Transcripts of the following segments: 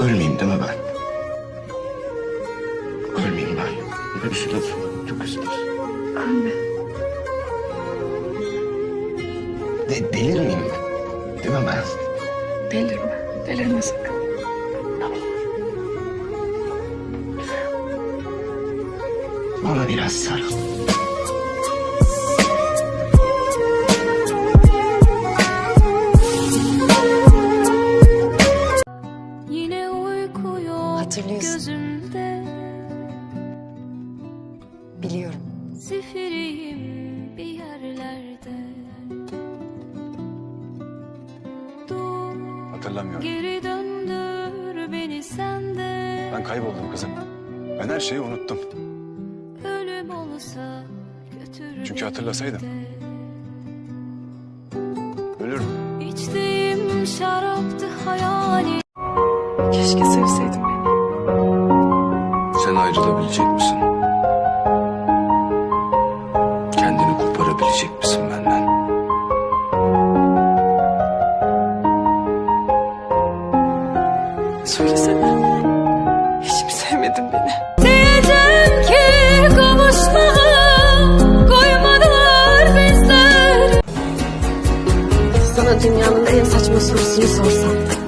Ölmeyeyim değil mi ben? Ölmeyeyim ben. Böyle bir şey. Çok üzülürüz. Ölme. De, delirmeyeyim Değil mi ben? Delirme. Delirme sakın. Bana biraz sarıl. Zifiriyim bir yerlerde Dur Hatırlamıyorum. geri döndür beni sende Ben kayboldum kızım. Ben her şeyi unuttum. Ölüm olsa götür Çünkü beni hatırlasaydım. de. Ölürdüm. İçtiğim şaraptı hayali Keşke sevseydin beni. Sen ayrılabilecek misin? Söylesene. Hiç mi sevmedin beni? Diyeceğim ki kavuşmalı Koymadılar bizler Sana dünyanın en saçma sorusunu sorsam.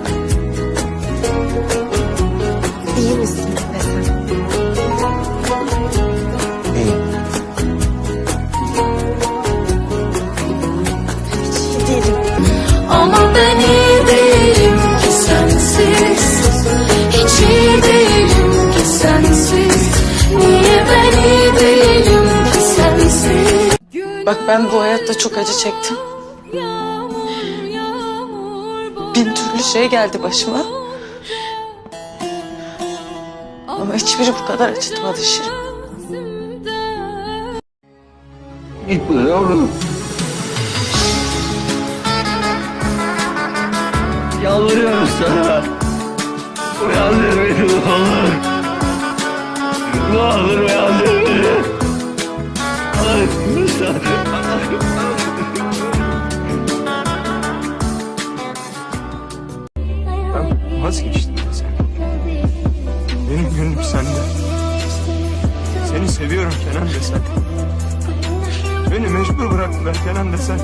Bak ben bu hayatta çok acı çektim. Bin türlü şey geldi başıma. Ama hiçbiri bu kadar acıtmadı Şirin. Gitme yavrum. Yalvarıyorum sana. Uyandır beni ne olur. Ne olur uyandır beni. Ay, lütfen. Ben sen. Benim gönlüm sende. Seni seviyorum Kenan desen. Beni mecbur bıraktılar Kenan desen.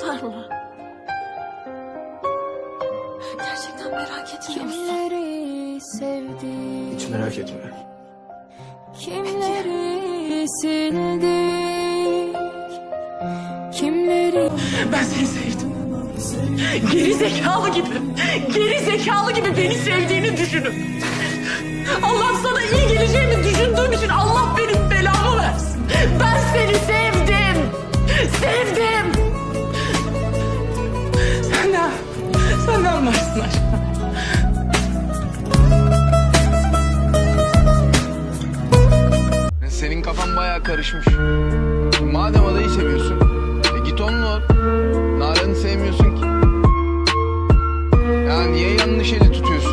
Kadar mı? Gerçekten merak ediyor musun? Kimleri sevdik Hiç merak etme. Kimleri sildik Kimleri Ben seni sevdim. Geri zekalı gibi, geri zekalı gibi beni sevdiğini düşünüp Allah sana iyi geleceğimi düşündüğüm için Allah benim belamı versin. Ben seni sevdim, aşkım? Senin kafan bayağı karışmış. Madem adayı seviyorsun, e git onunla ol. Nalan'ı sevmiyorsun ki. Ya niye yanlış eli tutuyorsun?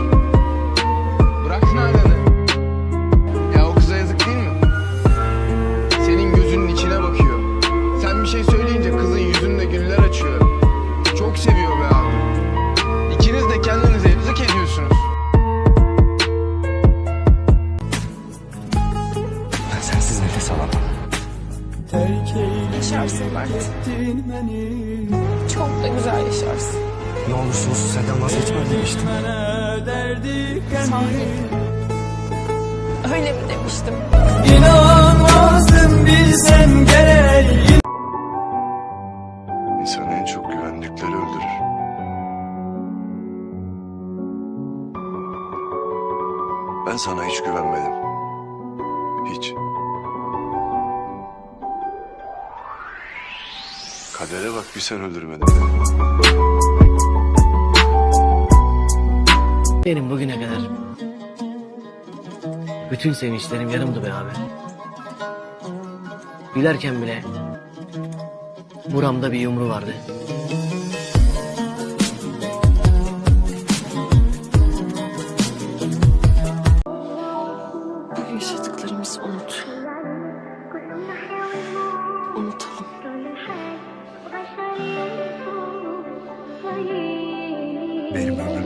Mert. Çok da güzel yaşarsın. Ne olursa olsun senden vazgeçmem demiştim. Sahi. Öyle mi demiştim? İnsanı en çok güvendikleri öldürür. Ben sana hiç güvenmedim. Hiç. Kadere bak bir sen öldürmedin beni. Benim bugüne kadar Bütün sevinçlerim yarımdı be abi. Gülerken bile buramda bir yumru vardı.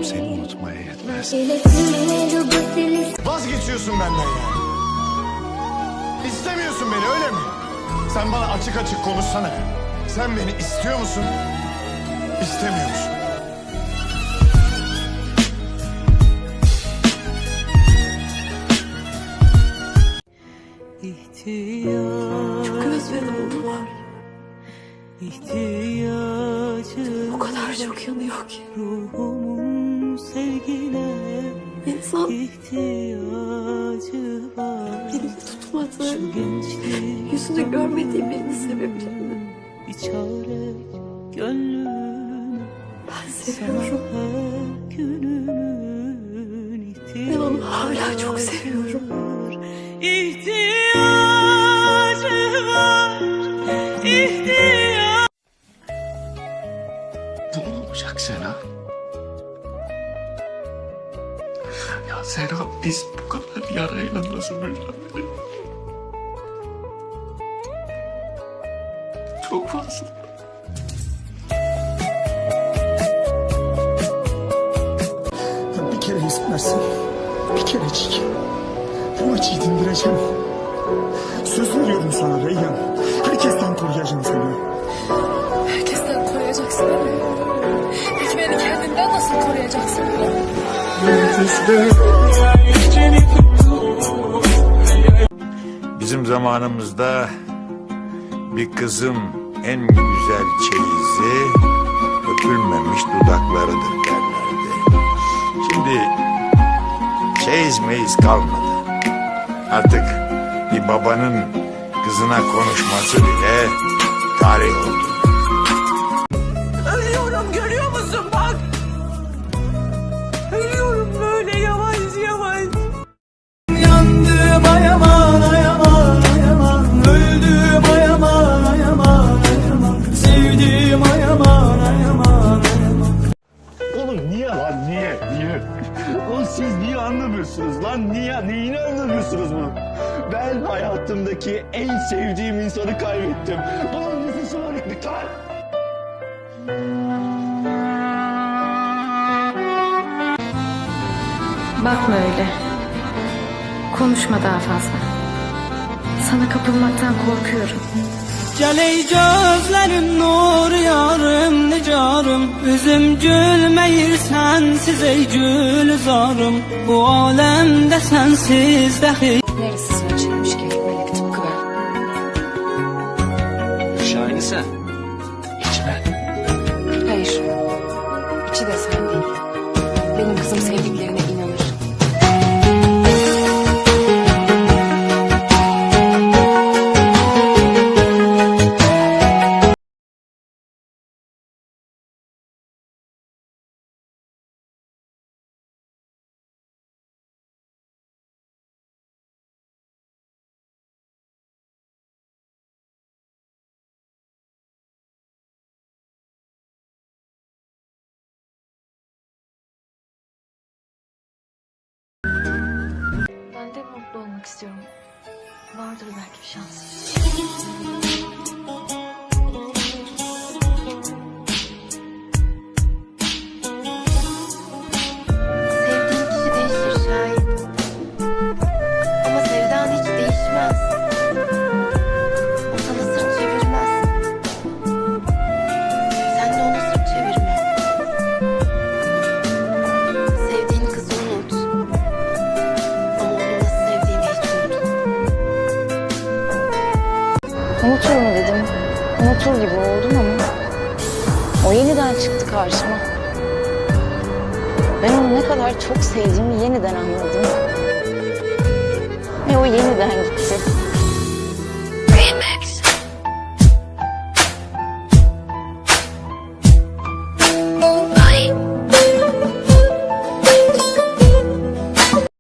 Seni unutmaya yetmez. Vazgeçiyorsun benden yani. İstemiyorsun beni öyle mi? Sen bana açık açık konuşsana. Sen beni istiyor musun? İstemiyor musun? Çok özledim var. O kadar çok yanıyor ki. İnsan beni tutmadı. Yüzünü görmediğim birini sevebilir mi? Ben seviyorum. Ben onu hala çok seviyorum. Biz bu kadar yarayla nasıl mücadele Çok fazla. Bir kere versin. Bir kerecik. Bu acıyı dindireceğim. Söz veriyorum sana Reyhan. Herkesten koruyacağım seni. Herkesten koruyacaksın beni. Peki beni kendinden nasıl koruyacaksın? Bizim zamanımızda bir kızın en güzel çeyizi öpülmemiş dudaklarıdır derlerdi. Şimdi çeyiz meyiz kalmadı. Artık bir babanın kızına konuşması bile tarih oldu. Anlamıyorsunuz lan niye neyini anlamıyorsunuz bunu? Ben hayatımdaki en sevdiğim insanı kaybettim. Bunun nesi şımarıklık lan? Bakma öyle. Konuşma daha fazla. Sana kapılmaktan korkuyorum. Gəley gözlərim nur Üzüm gülməyir sənsiz ey gülzarım Bu aləmdə sənsiz dəxi Neresi saçılmış ki ekmeğine bir tıpkı ver. Şahini sen. Hiç ben. Hayır. İçi de sen değil. İstiyorum. Vardır belki bir şans. Karşıma. Ben onu ne kadar çok sevdiğimi yeniden anladım. Ve o yeniden gitti.